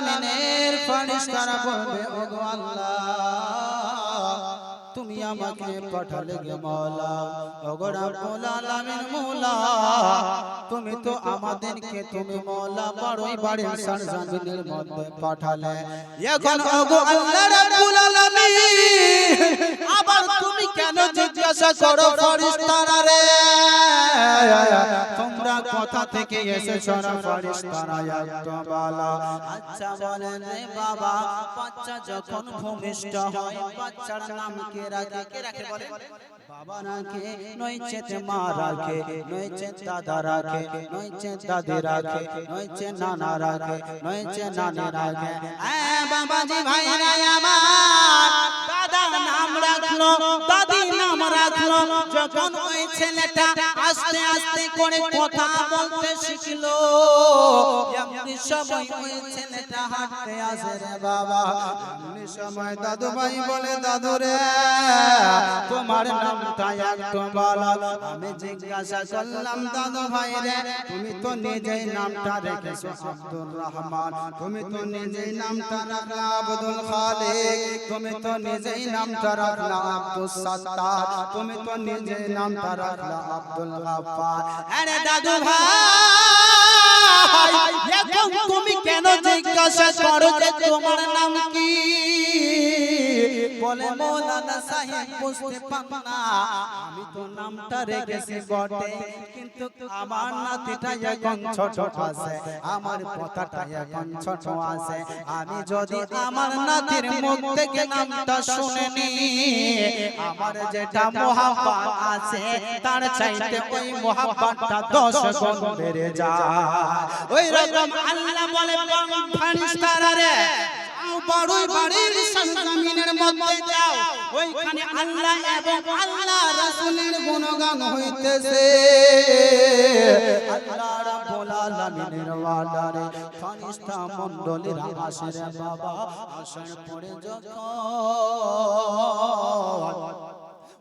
আলামিনের ফেরেশতারা বলবে ওগো আল্লাহ, তুমি আমাকে পাঠালে গে মৌলা। ওগো রাব্বুল আলামিন মৌলা, তুমি তো আমাদেরকে তুমি মৌলা বড়ই বাড়ির সরজমিনের মধ্যে পাঠালে। এখন ওগো আল্লাহ রাব্বুল আলামিন, আবার তুমি কেন জিজ্ঞাসা করো ফেরেশতারা রে? কথা থেকে এসেছ না ফেরেশতারা একটু আচ্ছা বলেন বাবা, বাচ্চা যখন ভূমিষ্ঠ হয়, বাচ্চার নাম কে রাখে? কে রাখে বলে বাবা রাখে, নইচে মা রাখে, নইচে দাদা রাখে, নইচে দাদি রাখে, নইচে নানা রাখে, নইচে নানি রাখে। এ বাবাজি ভাইরা আমার দাদা নাম রাখল দাদি নাম রাখল যখন ওই ছেলেটা আস্তে আস্তে করে কথা বলতে শিখলো তুমি তো নিজেই নামটা রেখেছো, আব্দুর রহমান। তুমি তো নিজেই নামটা রাখলা, আব্দুল খালিক। তুমি তো নিজেই নামটা রাখলা আব্দুল সাত্তার। তুমি তো নিজেই নামটা রাখলা আব্দুল দাদু ভাই তুমি কেন জিজ্ঞাসা করো যে তোমার নাম কি? বলে মৌলানা সাহেব বুঝতে পারব না। আমি তো নামটা রেখেছি বটে, কিন্তু আমার নাতিটা এখন ছোট আছে, আমার পোতাটা এখন ছোট আছে। আমি যদি আমার নাতির মুখ থেকে নামটা শুনে নি, আমার যেটা মোহাব্বত আছে, তার চাইতে ওই মোহাব্বতটা দশ গুণ বেড়ে যায়। ওই রকম আল্লাহ বলে ফারিস্তারা রে বড়ই বাড়ির সরজমিনের মধ্যে যাও। ওইখানে আল্লাহ এবং আল্লাহ রাসূলের গুণগান হইতেছে। আল্লাহ রাব্বুল আলামিনের ওয়াদারে ফেরেশতা মণ্ডলীরা আসে বাবা আসার পরে যখন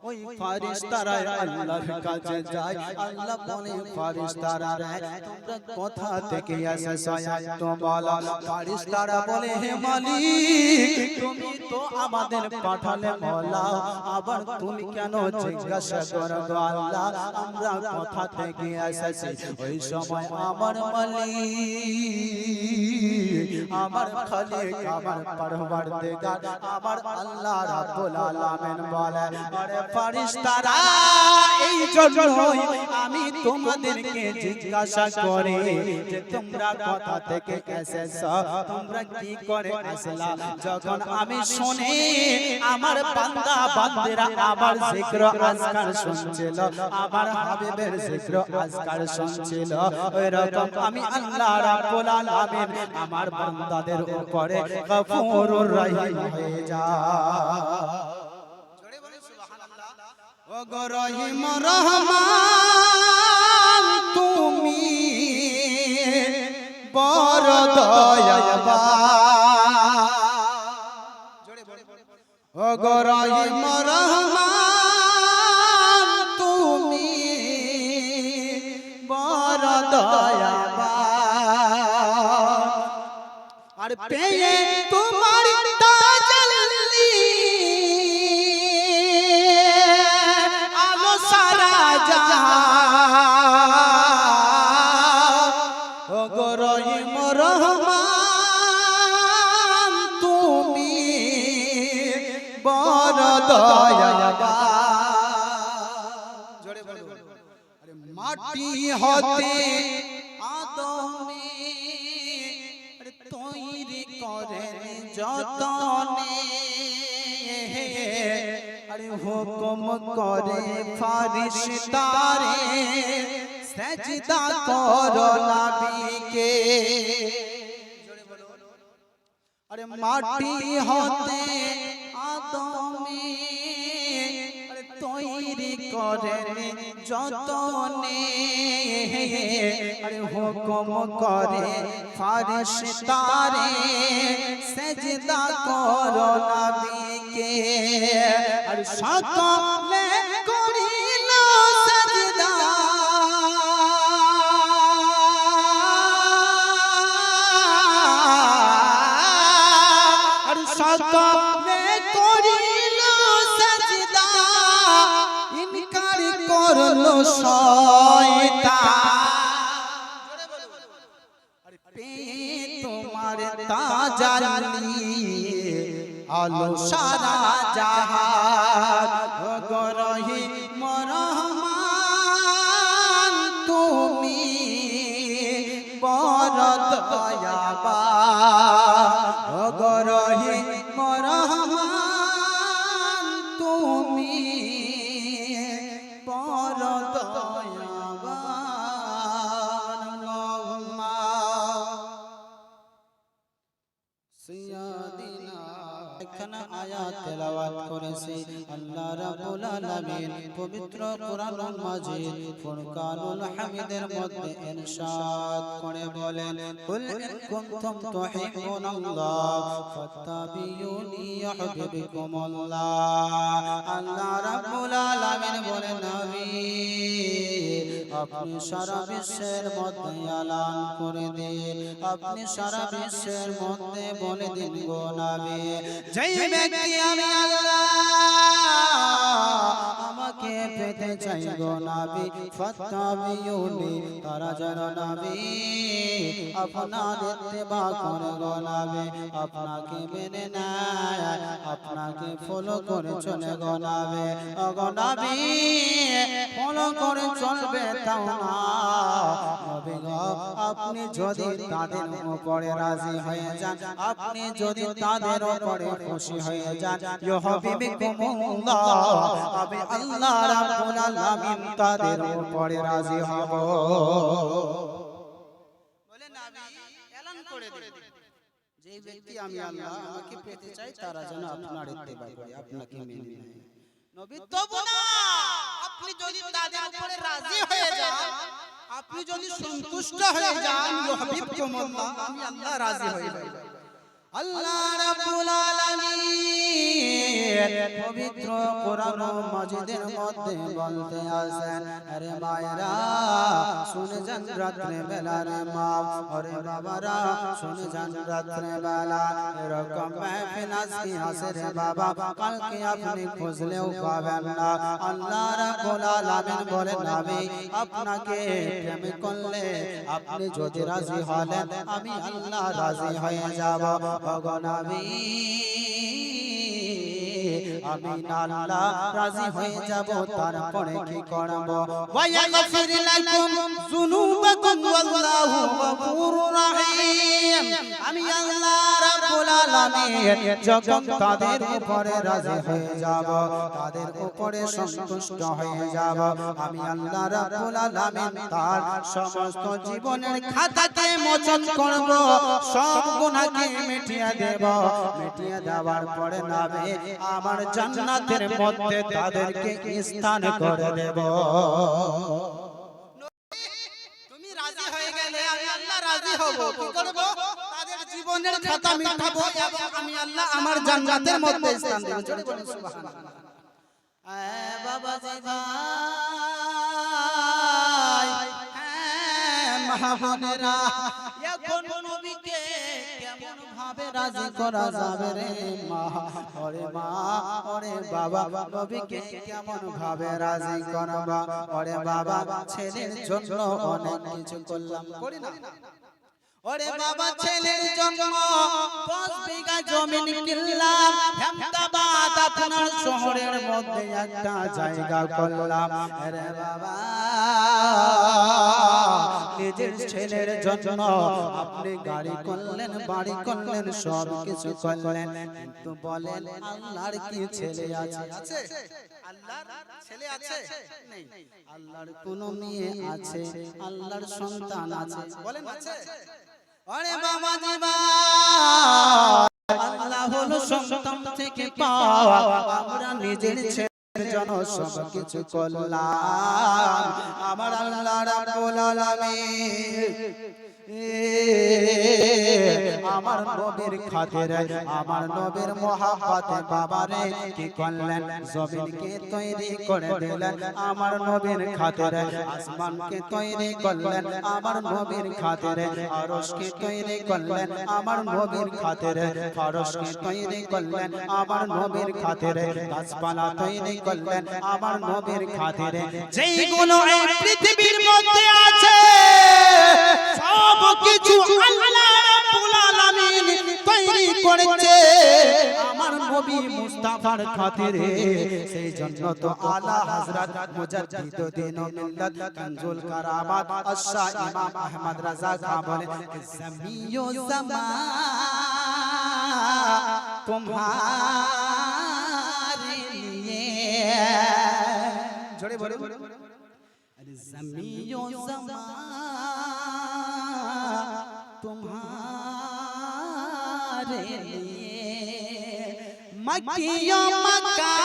ওই ফারিস্তারা আল্লাহর কাছে যায়। আল্লাহ বলে ফারিস্তারা রে তোমরা কোথা থেকে এসেছ? একটু বলো ফারিস্তারা বলে হে মালিক তুমি তো আমাদের পাঠালে মওলা আবার তুমি কেন জিজ্ঞাসা করো আল্লাহ আমরা কোথা থেকে এসেছি? ওই সময় আমার মালিক আমার খালিক আমার পরওয়ারদিগার আমার আল্লাহ রাব্বুল আলামিন বলে আরে এই জন্যই আমি তোমাদেরকে জিজ্ঞাসা করি যে তোমরা কোথা থেকে তোমরা কি করে আসলা? যখন আমি আমার বান্দা বান্দিরা আমার জিক্র আজকার শুনছিল হাবিবের জিক্র আজকার শুনছিল। আমি আল্লাহ রাব্বুল আলামিন আমার বান্দাদের উপরে গফুরুর রহিম হয়ে যা। রহিম রহমান তুমি বড় রহিম রহমান তুমি বড় আর পেয়ে তোমার মাটি হতে আদমে তৈরি করেন যতনে। আরে হুকুম করে ফারিস্তারে সেজদা করো নবীকে। আরে মাটি হতে আদমে তৈরি করেন যতনে। হুকুম করে ফারিস্তারে সেজদা করো নবীকে। আর সকলে জাহান গরহি মরহমান তুমি দয়াবা গরহি এখানে আয়াত তেলাওয়াত করেছে। আল্লাহ রাব্বুল আলামিন পবিত্র কোরআনুল মাজিদ ফুরকানুল হামিদের মধ্যে ইরশাদ করে বলেন, কুল ইন কুনতুম তুহিব্বুনাল্লাহ, ফাত্তাবিউনি ইউহিব্বুকুমুল্লাহ আল্লাহ রাব্বুল আলামিন বলেন নবী আপনি সারা বিশ্বের মধ্যে এলান করে দিন। আপনি সারা বিশ্বের মধ্যে বলে দিন গো নবী। যেই ব্যক্তি আমি আল্লাহ, আমাকে পেতে চাই গো নবী। ফাত্তাবিউনি, তারা যেন নবী আপনার ইত্তেবা করে গো নবী। আপনাকে মেনে নেয়। আপনাকে ফলো করে চলে গো নবী। ও গো নবী ফলো করে চলবে তাও না। আপনি যদি তাদের উপরে রাজি হয়ে যান, আপনি যদি তাদের উপরে খুশি হয়ে যান আমি আল্লাহ রাব্বুল আলামিন তাদের উপরে রাজি হব। বলে নবী, এলান করে দিন যে ব্যক্তি আমি আল্লাহ আমাকে পেতে চাই তারা যেন আপনার ইত্তেবা করে আপনাকে মেনে নেয়। নবী তবু না! আপনি যদি তাদের উপরে রাজি হয়ে যান আপনি যদি সন্তুষ্ট হয়ে যান হাবিব ইউহিব্বুকুমুল্লাহ আমি আল্লাহ রাজি হয়ে যাই। আল্লাহ রাব্বুল আলামিন। পবিত্র কোরআন মাজিদের মধ্যে বলতে আছেন আরে মায়েরা, শুনে যান রাত্রে বেলা রে মা। আরে বাবারা, শুনে যান রাত্রে বেলা এরকম মাহফিল আজকে আসে রে বাবা। কালকে আপনি খুঁজলেও পাবেন না। আল্লাহ রাব্বুল আলামিন বলেন নবী আপনাকে প্রেম করলে আপনি যদি রাজি হলেন, আমি আল্লাহ রাজি হয়ে যাব। ভগনাবি আমি আল্লাহ রাজি হয়ে যাব, তারপরে কি করব? ওয়ায়াগফির লাকুম যুনুবাকুম ওয়াল্লাহু গফুরুর রহিম। আমি আল্লাহ রাব্বুল আলামিন যখন তাদের উপরে রাজি হয়ে যাব, তাদের উপরে সন্তুষ্ট হয়ে যাব, আমি আল্লাহ রাব্বুল আলামিন তার সমস্ত জীবনের খাতাকে মোচন করব, সব গুনাহকে মিটিয়ে দেব। মিটিয়ে দেওয়ার পরে নাবে, আমার জান্নাতের মধ্যে তাদেরকে স্থান করে দেব। তুমি রাজি হয়ে গেলে আমি আল্লাহ রাজি হব। কি করব? তাদের জীবনের খাতা মিটাবো এবং আমি আল্লাহ আমার জান্নাতের মধ্যে স্থান দেব। জোরে বলুন সুবহানাল্লাহ। আয় বাবা। এখন নবীকে কেমন ভাবে রাজি করা যাবে রে মা? ওরে মা ওরে বাবা নবীকে কেমন ভাবে রাজি করবা? ওরে বাবা ছেলের জন্য অনেক কিছু করলাম করি না? ওরে বাবা ছেলের জন্য দশ বিঘা কিনলাম আপনার শহরের মধ্যে একটা জায়গা করলাম। আরে বাবা, নিজের ছেলের জন্য আপনি গাড়ি করলেন, বাড়ি করলেন সব কিছু করলেন। কিন্তু বলেন, আল্লাহর কি ছেলে আছে? আছে? আল্লাহর কোন মেয়ে আছে, আল্লাহর সন্তান আছে। বলেন, আছে? বাবা দিবা আল্লাহ হলো সন্তান থেকে পাওয়া আমরা নিজের জন্য সব কিছু করলাম। আমার আল্লাহ রাব্বুল আলামিন আমার নবীর খাতিরে, আমার নবীর মোহাব্বতে বাবারে কি করলেন? জমিনকে তৈরি করে দিলেন আমার নবীর খাতিরে, আসমানকে তৈরি করলেন আমার নবীর খাতিরে, আরশকে তৈরি করলেন আমার নবীর খাতিরে, ফারশকে তৈরি করলেন আমার নবীর খাতিরে, গাছপালা তৈরি করলেন আমার নবীর খাতিরে। যেইগুলো এই পৃথিবীর মধ্যে আছে সব কিছু আল্লাহ রাব্বুল আলামিন তৈরি করেছে আমার নবী মুস্তাফার খাতিরে সেই জন্য তো আলা হযরত মুজাদ্দিদুদ্দিন মিল্লাত কানজুল কারামাত আশা ইমাম আহমদ রাজা খান বলে জমিও জামা तुम्हारे लिए जोड़े बोले अरे जमीओ जमा तुम्हारे लिए। मक्कियो मक्का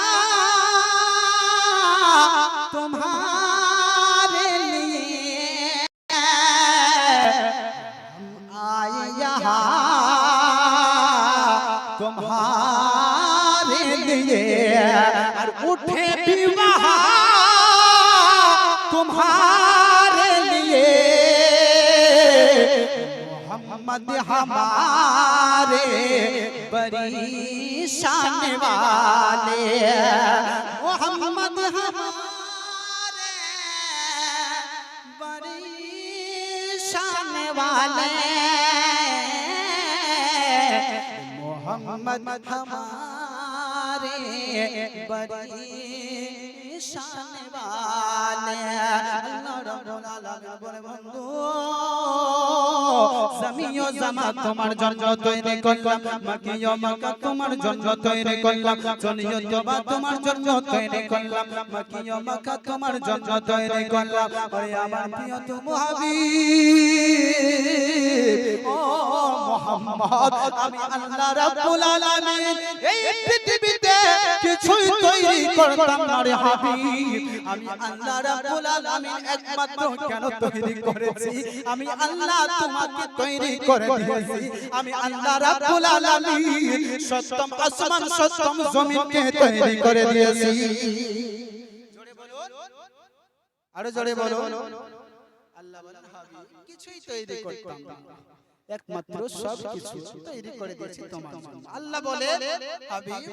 तुम्हारे लिए। हम आए यहाँ तुम्हारे लिए। और उठे भी वहाँ तुम्हारे लिए। मद हमारे परेशान वाले। मोहम्मद हमारे परेशान वाले। मोहम्मद हमारे परेशान শান তোমার জন্য তৈরি করলাম মাকিও জবা তোমার জন্য তৈরি করলাম মাকিও মাকা তোমার জন্য তৈরি করলাম। তুমি আল্লাহ এই পৃথিবীতে কিছুই তৈরি করতাম রে হাবি আমি আল্লাহ রাব্বুল আলামিন একমাত্র কেন তৈরি করেছি? আমি আল্লাহ তোমাকে তৈরি করে দিয়েছি আমি আল্লাহ রাব্বুল আলামিন সত্যম আসমান সত্যম জমিনকে তৈরি করে দিয়েছি। জোরে বলো আরও জোরে বলো আল্লাহ বলেন কিছুই তৈরি করতাম না। একমাত্র সব কিছু তৈরি করে দিয়েছি তোমার আল্লাহ বলে হাবিব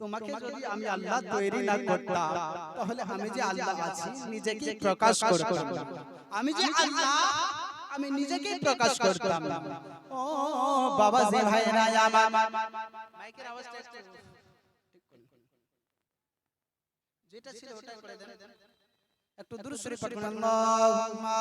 তোমাকে যদি আমি আল্লাহ তৈরি না করতাম তাহলে আমি যে আল্লাহ আছি নিজেকে প্রকাশ করতাম। আমি যে আল্লাহ আমি নিজেকে প্রকাশ করতাম। না। ও বাবা জি ভাইরা আমার মাইকের আওয়াজটা একটু ঠিক করুন। যেটা ছিল ওটাই করে দেন। একটু দূর সরে পাঠান আল্লাহুম্মা